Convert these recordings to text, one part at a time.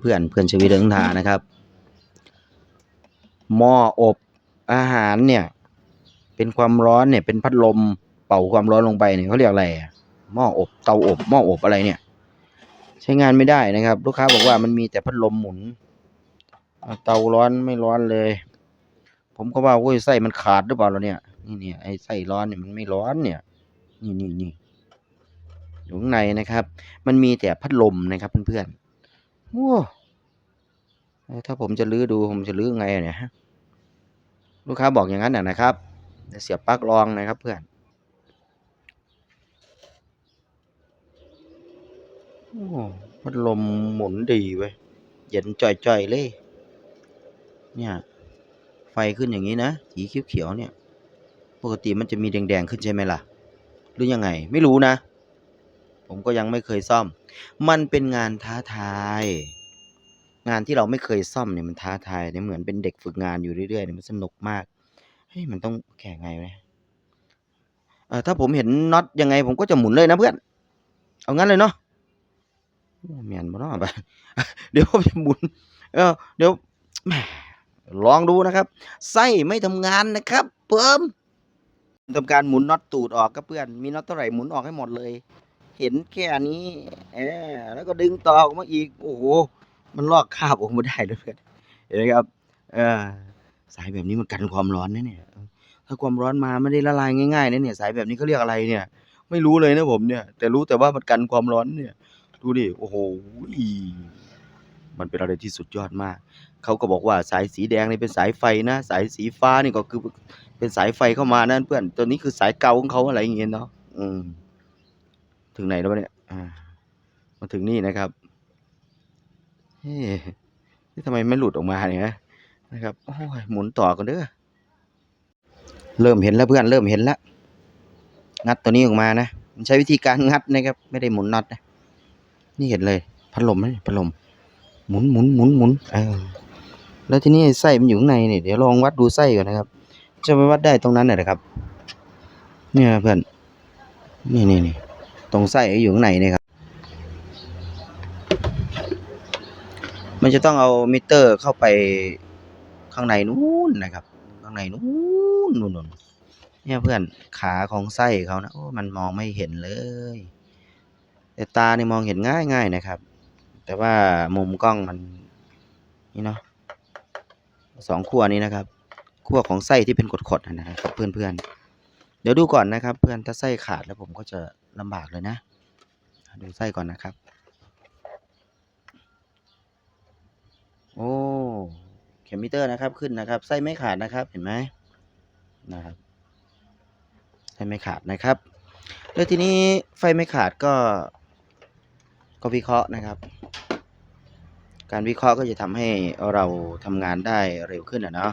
เพื่อนเพื่อนชีวิตเรื่องทานะครับ หม้ออบอาหารเนี่ย เป็นความร้อนเนี่ยเป็นพัดลมเป่าความร้อนลงไปเนี่ยเขาเรียกอะไรหม้ออบเตาอบหม้ออบอะไรเนี่ย ใช้งานไม่ได้นะครับ ลูกค้าบอกว่ามันมีแต่พัดลมหมุนเตาร้อนไม่ร้อนเลย ผมก็ว่าโอ้ยไส้มันขาดหรือเปล่าล่ะเนี่ยนี่เนี่ยไอ้ไส้ร้อนเนี่ยมันไม่ร้อนเนี่ย นี่นี่นี่อยู่ข้างในนะครับ มันมีแต่พัดลมนะครับเพื่อนๆ โอ้เอ้ยถ้าผมจะลื้อดูผมจะลื้อไงเนี่ยฮะลูกค้าบอกอย่างนั้นนะนะครับเดี๋ยวเสียบปลั๊กรองนะครับเพื่อนโอ้พัดลมหมุนดีเว้ยเย็นจ่อยๆเลย เนี่ย ไฟขึ้นอย่างนี้นะสีเขียวๆเนี่ย ปกติมันจะมีแดงๆขึ้นใช่ไหมล่ะ หรือยังไง ไม่รู้นะ ผมก็ยังไม่เคยซ่อม มันเป็นงานท้าทาย งานที่เราไม่เคยซ่อมเนี่ยมันท้าทายเนี่ยเหมือนเป็นเด็กฝึกงานอยู่เรื่อยๆเนี่ยมันสนุกมากเฮ้ยมันต้องแข่งไงวะเออถ้าผมเห็นน็อตยังไงผมก็จะหมุนเลยนะเพื่อน เอางั้นเลยเนาะโอ้แมนบ่เนาะเดี๋ยวผมจะหมุนเออเดี๋ยวแหมลองดูนะครับ ไส้ไม่ทำงานนะครับเพิ่มทำการหมุนน็อตตูดออกกับเพื่อน มีน็อตเท่าไหร่หมุนออกให้หมดเลย เห็นแค่นี้เออแล้วก็ดึงต่อออกมาอีก โอ้โห มันลอกคราบออกมาได้เลยเพื่อนเห็นไหมครับ เออสายแบบนี้มันกันความร้อนนะเนี่ย ถ้าความร้อนมาไม่ได้ละลายง่ายๆนะเนี่ย สายแบบนี้เขาเรียกอะไรเนี่ย ไม่รู้เลยนะผมเนี่ย แต่รู้แต่ว่ามันกันความร้อนเนี่ย ดูดิ โอ้โห มันเป็นอะไรที่สุดยอดมาก เขาก็บอกว่าสายสีแดงนี่เป็นสายไฟนะ สายสีฟ้านี่ก็คือเป็นสายไฟเข้ามานะเพื่อน ตัวนี้คือสายเก่าของเขาอะไรอย่างเงี้ยเนาะ อืม ถึงไหนแล้ววะเนี่ยมาถึงนี่นะครับเฮ้นี่ทำไมไม่หลุดออกมาเนี่ยนะครับโอ้ยหมุนต่อกันเด้อเริ่มเห็นแล้วเพื่อนเริ่มเห็นแล้วงัดตัวนี้ออกมานะมันใช้วิธีการงัดนะครับ ไม่ได้หมุนน็อตนะนี่เห็นเลยพัดลมไหมพัดลม หมุนหมุนหมุนหมุนเออแล้วที่นี้ไส้มันอยู่ข้างในเนี่ยเดี๋ยวลองวัดดูไส้ก่อนนะครับ จะไปวัดได้ตรงนั้นน่ะนะครับ เนี่ยเพื่อนนี่นี่นี่ ตรงไส้อยู่ข้างในเนี่ยครับ มันจะต้องเอามิเตอร์เข้าไปข้างในนู้นนะครับ ข้างในนู้นนู่นนู่นเนี่ยเพื่อนขาของไส้เขานะโอ้มันมองไม่เห็นเลย แต่ตานี่มองเห็นง่ายง่ายนะครับ แต่ว่ามุมกล้องมันนี่เนาะสองขั้วนี้นะครับขั้วของไส้ที่เป็นขดๆนะครับเพื่อนๆ เดี๋ยวดูก่อนนะครับ เพื่อนถ้าไส้ขาดแล้วผมก็จะลำบากเลยนะ ดูไส้ก่อนนะครับ โอ้เข็มมิเตอร์นะครับขึ้นนะครับ ไส้ไม่ขาดนะครับเห็นไหมนะครับไส้ไม่ขาดนะครับ แล้วทีนี้ไฟไม่ขาดก็ ก็วิเคราะห์นะครับ การวิเคราะห์ก็จะทำให้เราทำงานได้เร็วขึ้นอะเนาะ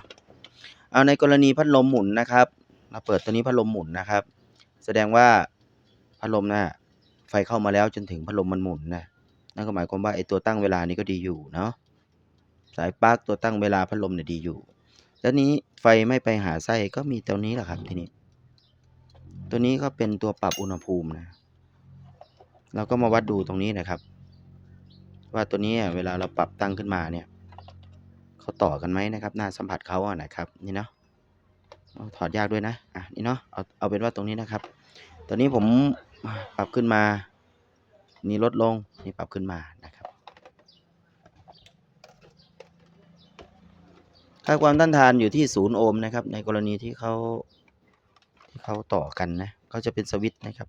เอาในกรณีพัดลมหมุนนะครับ เราเปิดตัวนี้พัดลมหมุนนะครับ แสดงว่าพัดลมนะ่ะไฟเข้ามาแล้วจนถึงพัดลมมันหมุนนะนั่นก็หมายความว่าไอ้ตัวตั้งเวลานี้ก็ดีอยู่เนาะสายปลั๊กตัวตั้งเวลาพัดลมเนี่ยดีอยู่ แล้วนี้ไฟไม่ไปหาไส้ก็มีตัวนี้แหละครับทีนี้ ตัวนี้ก็เป็นตัวปรับอุณหภูมินะ เราก็มาวัดดูตรงนี้นะครับ ว่าตัวนี้เวลาเราปรับตั้งขึ้นมาเนี่ยเขาต่อกันไหมนะครับ หน้าสัมผัสเขาอะนะครับนี่เนาะ ถอดยากด้วยนะ อะนี่เนาะ เอาเอาเป็นว่าตรงนี้นะครับ ตอนนี้ผมปรับขึ้นมา นี่ลดลง นี่ปรับขึ้นมานะครับ ค่าความต้านทานอยู่ที่ศูนย์โอห์มนะครับ ในกรณีที่เขาที่เขาต่อกันนะเขาจะเป็นสวิตช์นะครับ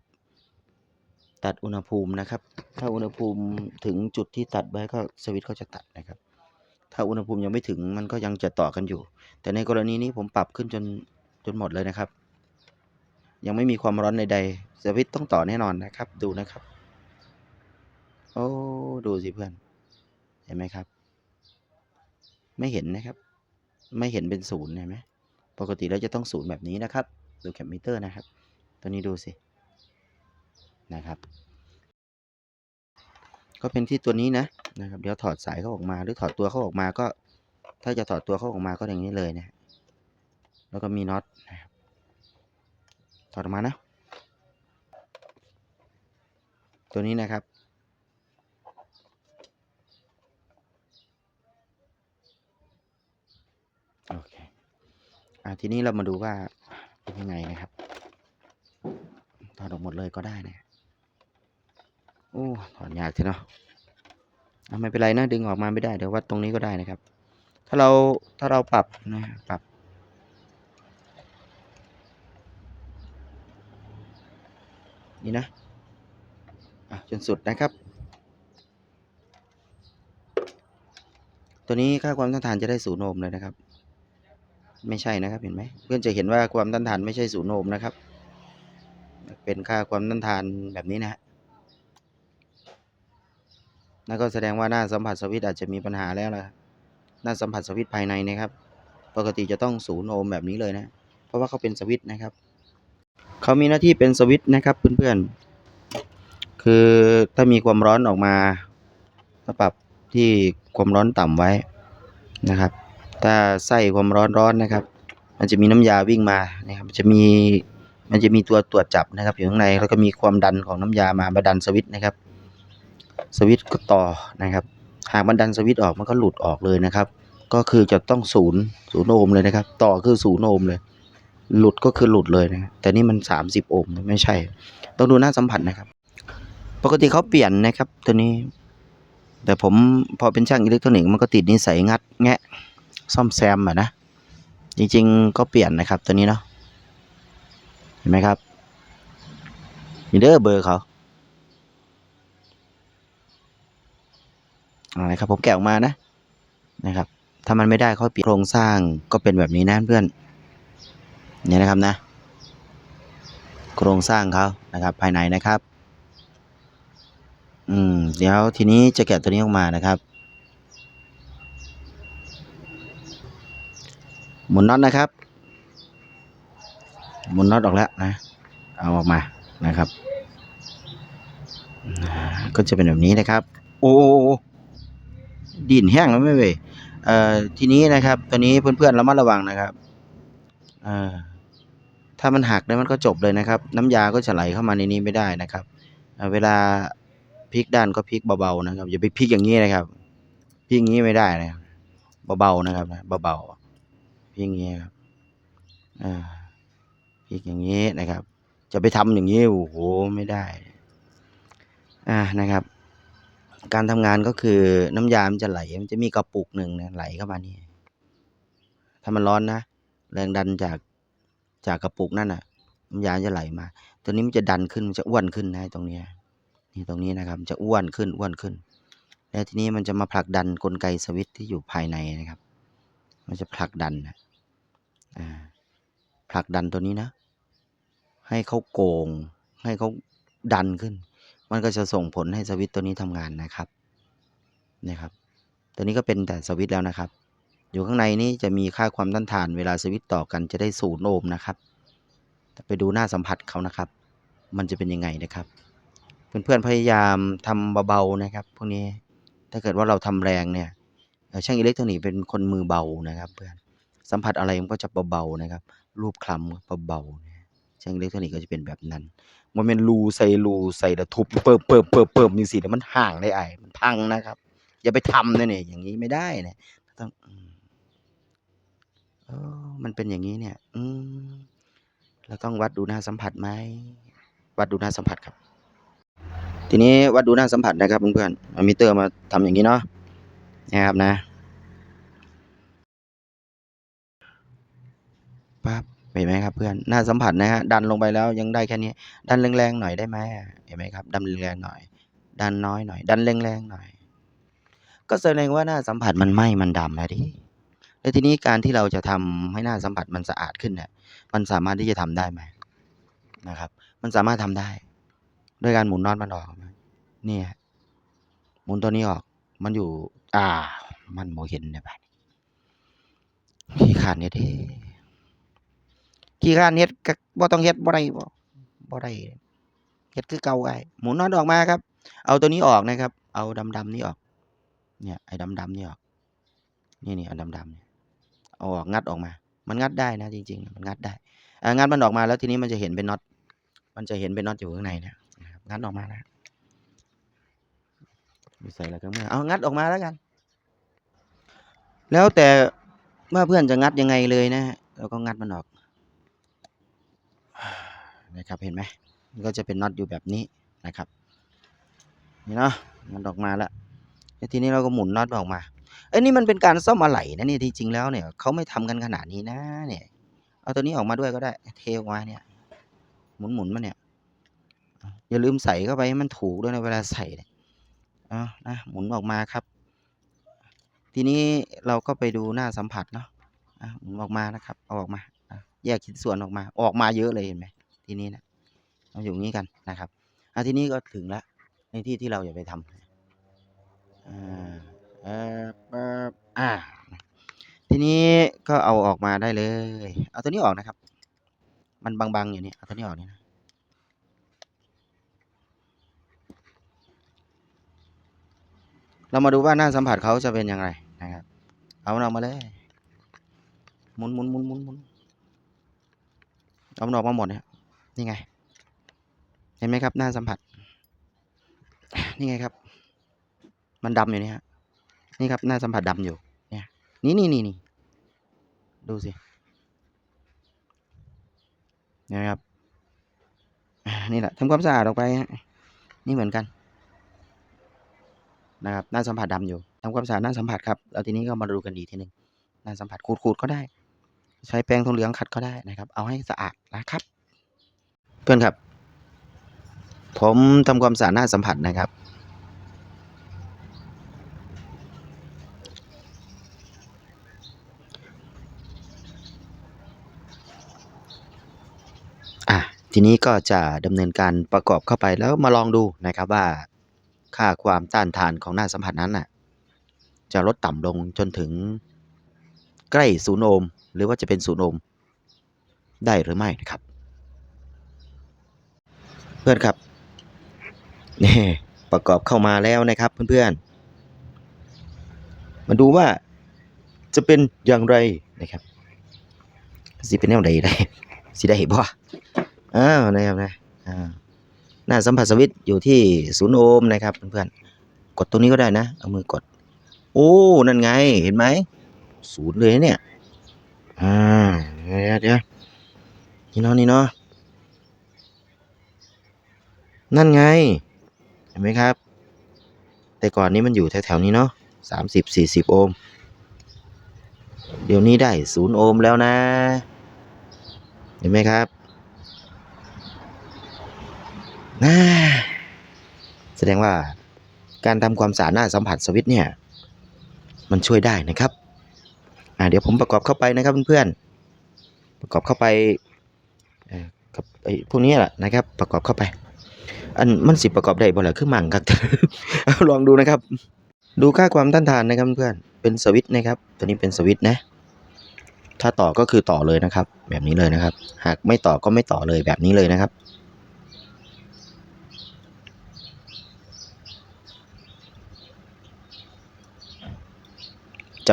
ตัดอุณหภูมินะครับ ถ้าอุณหภูมิถึงจุดที่ตัดไว้ก็สวิตช์เขาจะตัดนะครับถ้าอุณหภูมิยังไม่ถึงมันก็ยังจะต่อกันอยู่ แต่ในกรณีนี้ผมปรับขึ้นจน จนหมดเลยนะครับ ยังไม่มีความร้อนใดๆสวิตต้องต่อแน่นอนนะครับ ดูนะครับ โอ้ดูสิเพื่อน เห็นไหมครับ ไม่เห็นนะครับ ไม่เห็นเป็นศูนย์เห็นไหมปกติแล้วจะต้องศูนย์แบบนี้นะครับ ดูแคปมิเตอร์นะครับ ตัวนี้ดูสินะครับ ก็เป็นที่ตัวนี้นะนะครับ เดี๋ยวถอดสายเขาออกมา หรือถอดตัวเขาออกมาก็ ถ้าจะถอดตัวเขาออกมาก็อย่างนี้เลยนะ แล้วก็มีน็อตนะครับถอดออกมานะ ตัวนี้นะครับ โอเคอ่าทีนี้เรามาดูว่าเป็นยังไงนะครับถอดออกหมดเลยก็ได้นะโอ้ถอดยากทีเนาะไม่เป็นไรนะดึงออกมาไม่ได้เดี๋ยววัดตรงนี้ก็ได้นะครับ ถ้าเราถ้าเราปรับนะปรับ นี่นะจนสุดนะครับ ตัวนี้ค่าความต้านทานจะได้ศูนย์โอห์มเลยนะครับ ไม่ใช่นะครับเห็นไหมเพื่อนจะเห็นว่าความต้านทานไม่ใช่ศูนย์โอห์มนะครับ เป็นค่าความต้านทานแบบนี้นะฮะนั่นก็แสดงว่าหน้าสัมผัสสวิตอาจจะมีปัญหาแล้วล่ะหน้าสัมผัสสวิตภายในนะครับ ปกติจะต้องศูนย์โอห์มแบบนี้เลยนะ เพราะว่าเขาเป็นสวิตนะครับ เขามีหน้าที่เป็นสวิตช์นะครับเพื่อนๆ คือถ้ามีความร้อนออกมาก็ปรับที่ความร้อนต่ำไว้นะครับ ถ้าใส่ความร้อนร้อนนะครับ มันจะมีน้ำยาวิ่งมานะครับจะมีมันจะมีตัวตรวจจับนะครับอยู่ข้างในแล้วก็มีความดันของน้ำยามามาดันสวิตช์นะครับ สวิตช์ก็ต่อนะครับ หากมันดันสวิตช์ออกมันก็หลุดออกเลยนะครับ ก็คือจะต้องศูนย์ศูนย์โอห์มเลยนะครับ ต่อคือศูนย์โอห์มเลย หลุดก็คือหลุดเลยนะแต่นี่มันสามสิบโอห์มไม่ใช่ ต้องดูหน้าสัมผัสนะครับ ปกติเขาเปลี่ยนนะครับ ตัวนี้ แต่ผมพอเป็นช่างอิเล็กทรอนิกส์มันก็ติดนิสัยงัดแงะ ซ่อมแซมอะนะ จริงๆ ก็เปลี่ยนนะครับ ตัวนี้เนาะเห็นไหมครับมีเด้อเบอร์เขาอะไรครับผมแกะออกมานะนะครับ ถ้ามันไม่ได้เขาเปลี่ยนโครงสร้างก็เป็นแบบนี้นะเพื่อน เนี่ยนะครับนะ โครงสร้างเขานะครับ ภายในนะครับ อืม เดี๋ยวทีนี้จะแกะตัวนี้ออกมานะครับ หมุนน็อตนะครับ หมุนน็อตออกแล้วนะ เอาออกมานะครับ ก็จะเป็นแบบนี้นะครับ โอ้ดินแห้งแล้วไม่เว้ยเอ่อทีนี้นะครับ ตัวนี้เพื่อนๆระมัดระวังนะครับ อ่า ถ้ามันหักเนี่ยมันก็จบเลยนะครับ น้ำยาก็จะไหลเข้ามาในนี้ไม่ได้นะครับเเวลาพลิกด้านก็พลิกเบาๆนะครับอย่าไปพลิกอย่างนี้นะครับพลิกอย่างนี้ไม่ได้นะครับเบาๆนะครับเบาๆพลิกอย่างนี้ครับอ่าพลิกอย่างนี้นะครับ จะไปทำอย่างนี้โอ้โหไม่ได้อ่านะครับ การทำงานก็คือน้ำยามันจะไหลมันจะมีกระปุกหนึ่งนะไหลเข้ามานี่ถ้ามันร้อนนะแรงดันจาก จากกระปุกนั่นน่ะน้ำยาจะไหลมา ตัวนี้มันจะดันขึ้นมันจะอ้วนขึ้นนะตรงนี้นี่ตรงนี้นะครับจะอ้วนขึ้นอ้วนขึ้น แล้วทีนี้มันจะมาผลักดันกลไกสวิตที่อยู่ภายในนะครับ มันจะผลักดันนะอ่าผลักดันตัวนี้นะ ให้เขาโกง ให้เขาดันขึ้น มันก็จะส่งผลให้สวิตตัวนี้ทำงานนะครับนะครับ ตัวนี้ก็เป็นแต่สวิตแล้วนะครับ อยู่ข้างในนี้จะมีค่าความต้านทานเวลาสวิตต่อกันจะได้ศูนย์โอห์มนะครับไปดูหน้าสัมผัสเขานะครับ มันจะเป็นยังไงนะครับ เพื่อนๆพยายามทำเบาๆนะครับ พวกนี้ถ้าเกิดว่าเราทำแรงเนี่ยช่างอิเล็กทรอนิกส์เป็นคนมือเบานะครับเพื่อนสัมผัสอะไรมันก็จะเบาๆนะครับ รูปคลำก็เบาๆช่างอิเล็กทรอนิกส์ก็จะเป็นแบบนั้นมันเป็นรูใส่รูใส่แล้วทุบเปิบเปิบเปิบเปิบนี่สิแล้วมันห่างได้ไอ้มันพังนะครับ อย่าไปทำนะเนี่ยอย่างนี้ไม่ได้นี่ยต้อง ออมันเป็นอย่างนี้เนี่ย อืมเราต้องวัดดูหน้าสัมผัสไหม วัดดูหน้าสัมผัสครับ ทีนี้วัดดูหน้าสัมผัสนะครับเพื่อนๆเอามิเตอร์มาทำอย่างนี้เนาะ นะครับนะ ปั๊บ เห็นไหมครับเพื่อน หน้าสัมผัสนะฮะ ดันลงไปแล้วยังได้แค่นี้ ดันแรงๆหน่อยได้ไหมเห็นไหมครับ ดันแรงๆหน่อย ดันน้อยหน่อย ดันแรงๆหน่อย ก็แสดงว่าหน้าสัมผัสมันไหมมันดำแล้วดิ แล้วทีนี้การที่เราจะทำให้หน้าสัมผัสมันสะอาดขึ้นเนี่ยมันสามารถที่จะทำได้ไหมนะครับ มันสามารถทำได้ ด้วยการหมุนน็อตมันออกนี่ยหมุนตัวนี้ออก มันอยู่ อ่า มันโมเห็นเนี่ยไปขี้ขานเนี่ยเด้ขี้ขานเฮ็ดก็บ่ต้องเฮ็ดบ่ได้บ่บ่ได้เฮ็ดคือเก่าไอ้หมุนน็อตออกมาครับ เอาตัวนี้ออกนะครับ เอาดำๆนี้ออก เนี่ยไอ้ดำๆนี่ออก นี่นี่อันดำๆเนี่ย อาออกงัดออกมา มันงัดได้นะจริงๆ มันงัดได้งัดมันออกมาแล้วทีนี้มันจะเห็นเป็นน็อต มันจะเห็นเป็นน็อตอยู่ข้างในนะครับงัดออกมานะใส่อะไรกันเมื่อเอางัดออกมาแล้วกัน แล้วแต่ว่าเพื่อนจะงัดยังไงเลยนะแล้วก็งัดมันออกนะครับเห็นไหมมันก็จะเป็นน็อตอยู่แบบนี้นะครับนี่เนาะมันออกมาแล้วทีนี้เราก็หมุนน็อตออกมา เอ้ยนี่มันเป็นการซ่อมอะไหล่นะเนี่ยที่จริงแล้วเนี่ยเขาไม่ทำกันขนาดนี้นะเนี่ย เอาตัวนี้ออกมาด้วยก็ได้ เทออกมาเนี่ย หมุนหมุนๆมันเนี่ย อย่าลืมใส่เข้าไปให้มันถูกด้วยในเวลาใส่เนี่ยเอานะหมุนออกมาครับ ทีนี้เราก็ไปดูหน้าสัมผัสเนาะอะหมุนออกมานะครับเอาออกมาแยกชิ้นส่วนออกมาออกมาเยอะเลยเห็นไหมทีนี้นะเราอยู่นี้กันนะครับอะทีนี้ก็ถึงละในที่ที่เราอย่าไปทำอ่า เอ่อเอออ่า ทีนี้ก็เอาออกมาได้เลย เอาตัวนี้ออกนะครับ มันบางๆอยู่นี่ เอาตัวนี้ออกนี่นะเรามาดูว่าหน้าสัมผัสเขาจะเป็นยังไงนะครับ เอามันออกมาเลย หมุนหมุนหมุนหมุนหมุนเอามันออกมาหมดเนี่ยนี่ไง เห็นไหมครับ หน้าสัมผัส นี่ไงครับ มันดำอยู่นี่ฮะ นี่ครับหน้าสัมผัสดำอยู่ เนี่ย นี่นี่นี่นี่ดูสิเห็นะครับนี่แหละทำความสะอาดออกไปฮะนี่เหมือนกัน นะครับหน้าสัมผัสดำอยู่ทำความสะอาดหน้าสัมผัสครับแล้วทีนี้ก็มาดูกันดีทีหนึ่งหน้าสัมผัสขูดๆก็ได้ ใช้แป้งทองเหลืองขัดก็ได้นะครับ เอาให้สะอาดนะครับ เพื่อนครับ ผมทำความสะอาดหน้าสัมผัสนะครับ ทีนี้ก็จะดำเนินการประกอบเข้าไปแล้วมาลองดูนะครับว่า ค่าความต้านทานของหน้าสัมผัสนั้นน่ะจะลดต่ำลงจนถึงใกล้ศูนย์โอห์มหรือว่าจะเป็นศูนย์โอห์มได้หรือไม่นะครับ เพื่อนครับนี่ประกอบเข้ามาแล้วนะครับเพื่อนๆ มาดูว่าจะเป็นอย่างไรนะครับสิเป็นแนวใดได้สิได้เห็นบ่ อ้าวนะครับนะอ่าหน้าสัมผัสสวิตช์อยู่ที่ศูนย์โอห์มนะครับเพื่อนๆกดตรงนี้ก็ได้นะ เอามือกด โอ้นั่นไงเห็นไหมศูนย์เลยเนี่ยอ่าเฮียเดี๋ยวนี่เนาะนี่เนาะนั่นไง เห็นไหมครับ แต่ก่อนนี้มันอยู่แถวๆนี้เนาะสามสิบสี่สิบโอห์มเดี๋ยวนี้ได้ศูนย์โอห์มแล้วนะ เห็นไหมครับ น่าแสดงว่าการทำความสะอาดหน้าสัมผัสสวิตเนี่ย มันช่วยได้นะครับอ่าเดี๋ยวผมประกอบเข้าไปนะครับเพื่อนๆประกอบเข้าไปอ่อกับไอ้พวกนี้แหละนะครับ ประกอบเข้าไป อันมันสิประกอบได้บ่ล่ะคือหมั่งครับลองดูนะครับ ดูค่าความต้านทานนะครับเพื่อนเป็นสวิตนะครับ ตัวนี้เป็นสวิตนะ ถ้าต่อก็คือต่อเลยนะครับ แบบนี้เลยนะครับ หากไม่ต่อก็ไม่ต่อเลยแบบนี้เลยนะครับ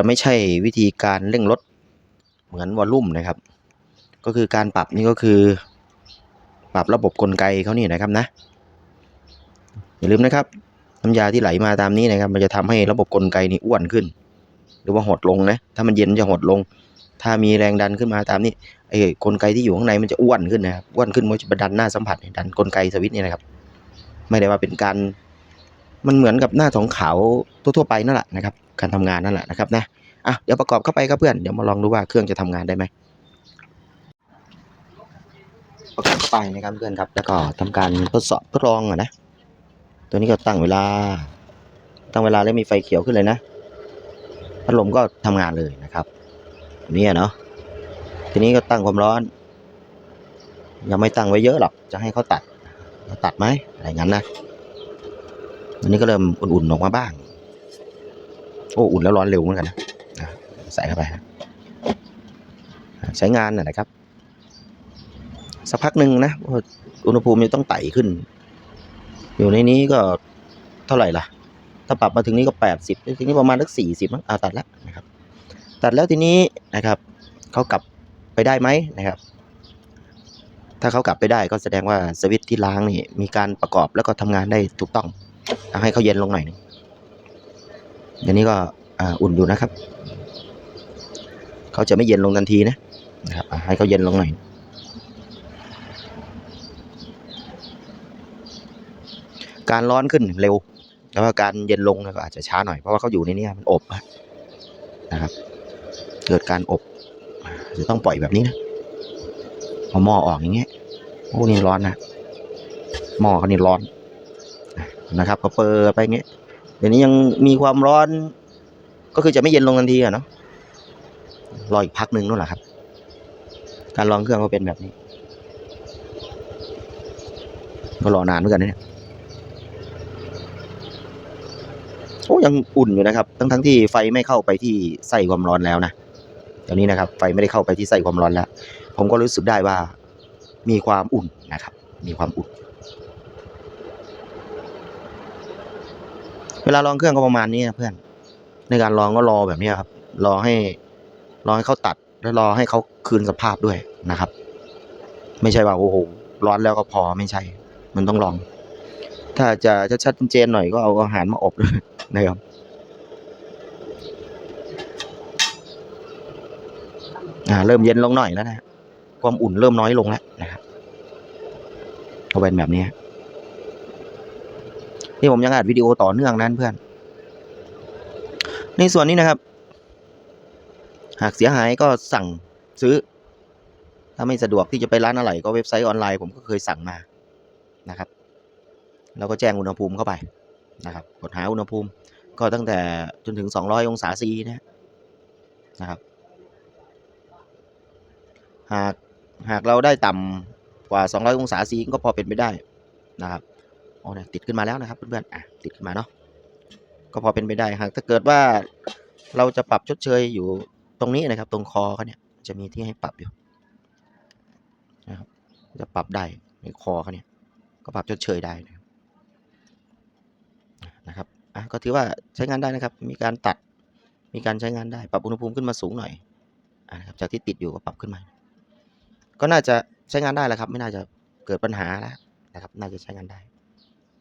จะไม่ใช่วิธีการเร่งรถเหมือนวอลลุ่มนะครับ ก็คือการปรับนี่ก็คือ ปรับระบบกลไกเขานี่นะครับนะ อย่าลืมนะครับน้ำยาที่ไหลมาตามนี้นะครับ มันจะทำให้ระบบกลไกนี่อ้วนขึ้น หรือว่าหดลงนะ ถ้ามันเย็นจะหดลง ถ้ามีแรงดันขึ้นมาตามนี้ไอ้กลไกที่อยู่ข้างในมันจะอ้วนขึ้นนะครับอ้วนขึ้นมันจะดันหน้าสัมผัสดันกลไกสวิตช์นี่นะครับ ไม่ได้ว่าเป็นการมันเหมือนกับหน้าสองขาวทั่วๆไปนั่นแหละนะครับ การทำงานนั่นแหละนะครับนะอะเดี๋ยวประกอบเข้าไปครับเพื่อนเดี๋ยวมาลองดูว่าเครื่องจะทำงานได้ไหมประกอบเข้าไปนะครับเพื่อนครับ แล้วก็ทำการทดสอบทดลองอะนะ ตัวนี้ก็ตั้งเวลา ตั้งเวลาแล้วมีไฟเขียวขึ้นเลยนะพัดลมก็ทำงานเลยนะครับนี่เนาะทีนี้ก็ตั้งความร้อน ยังไม่ตั้งไว้เยอะหรอกจะให้เขาตัดเขาตัดไหมอะไรงั้นนะอันนี้ก็เริ่มอุ่นๆออกมาบ้าง โอ้อุ่นแล้วร้อนเร็วเหมือนกันนะใส่เข้าไปนะใช้งานน่ะครับ สักพักหนึ่งนะอุณหภูมิจะต้องไต่ขึ้น อยู่ในนี้ก็เท่าไหร่ล่ะ ถ้าปรับมาถึงนี้ก็แปดสิบทีนี้ประมาณสักสี่สิบมั้งอ่าตัดแล้วนะครับ ตัดแล้วทีนี้นะครับเขากลับไปได้ไหมนะครับ ถ้าเขากลับไปได้ก็แสดงว่าสวิตช์ที่ล้างนี่มีการประกอบแล้วก็ทำงานได้ถูกต้องเอาให้เขาเย็นลงหน่อยนึง เดี๋ยวนี้ก็อ,อุ่นอยู่นะครับ เขาจะไม่เย็นลงทันทีนะนะครับให้เขาเย็นลงหน่อยการร้อนขึ้นเร็ว แต่ว่าการเย็นลงก็อาจจะช้าหน่อย เพราะว่าเขาอยู่ในนี้มันอบนะครับ เกิดการอบจะต้องปล่อยแบบนี้นะเอาหม้อออกอย่างเงี้ยโอ้นี่ร้อนนะหม้อเขานี่ร้อนนะครับก็เปิดไปอย่างเงี้ย เดี๋ยวนี้ยังมีความร้อน ก็คือจะไม่เย็นลงทันทีอะเนาะรออีกพักหนึ่งนู่นแหละครับ การลองเครื่องก็เป็นแบบนี้ก็รอนานเหมือนกันเนี่ยโอ้ยังอุ่นอยู่นะครับ ทั้งทั้งที่ไฟไม่เข้าไปที่ไส้ความร้อนแล้วนะตอนนี้นะครับ ไฟไม่ได้เข้าไปที่ไส้ความร้อนแล้ว ผมก็รู้สึกได้ว่ามีความอุ่นนะครับ มีความอุ่น เวลาลองเครื่องก็ประมาณนี้นะเพื่อน ในการลองก็รอแบบนี้ครับ รอให้รอให้เขาตัดแล้วรอให้เขาคืนสภาพด้วยนะครับ ไม่ใช่ว่าโอ้โหร้อนแล้วก็พอไม่ใช่ มันต้องลอง ถ้าจะชัดๆเจนหน่อยก็เอาอาหารมาอบเลยนะครับอ่าเริ่มเย็นลงหน่อยแล้วนะความอุ่นเริ่มน้อยลงแล้วนะครับก็เป็นแบบนี้ นี่ผมยังอัดวิดีโอต่อเนื่องนั้นเพื่อน ในส่วนนี้นะครับ หากเสียหายก็สั่งซื้อ ถ้าไม่สะดวกที่จะไปร้านอะไรก็เว็บไซต์ออนไลน์ผมก็เคยสั่งมานะครับแล้วก็แจ้งอุณหภูมิเข้าไปนะครับ กดหาอุณหภูมิ ก็ตั้งแต่จนถึง 200 องศาซีนะนะครับหากหากเราได้ต่ำกว่า 200 องศาซีก็พอเป็นไปได้นะครับ อ้นี่ยติดขึ้นมาแล้วนะครับเพื่อนๆอะติดขึ้นมาเนาะก็พอเป็นไปได้หากถ้าเกิดว่าเราจะปรับชดเชยอยู่ตรงนี้นะครับ ตรงคอเขาเนี่ยจะมีที่ให้ปรับอยู่นะครับจะปรับได้ในคอเขาเนี่ยก็ปรับชดเชยได้นะครับนะครับอะก็ถือว่าใช้งานได้นะครับ มีการตัดมีการใช้งานได้ ปรับอุณหภูมิขึ้นมาสูงหน่อยอะนะครับจากที่ติดอยู่ก็ปรับขึ้นมา ก็น่าจะใช้งานได้แล้วครับ ไม่น่าจะเกิดปัญหาแล้วนะครับ น่าจะใช้งานได้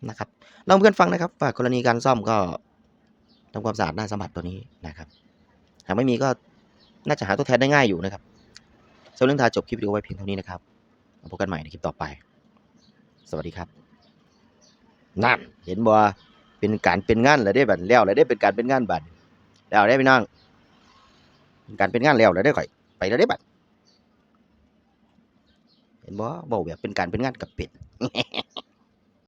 นะครับลองเพื่อนฟังนะครับว่ากรณีการซ่อมก็ทำความสะอาดหน้าสัมผัสตัวนี้นะครับหากไม่มีก็น่าจะหาตัวแทนได้ง่ายอยู่นะครับสำหรับเรื่องทาจบคลิปวิดีโอไว้เพียงเท่านี้นะครับพบกันใหม่ในคลิปต่อไป สวัสดีครับนั่นเห็นบ่เป็นการเป็นงานแล้วได้บัดแล้วแล้วได้เป็นการเป็นงานบัดแล้วได้พี่น้องเป็นการเป็นงานแล้วแล้วได้ข่อยไปแล้วได้บัดเห็นบ่บอกแบบเป็นการเป็นงานกับเป็ด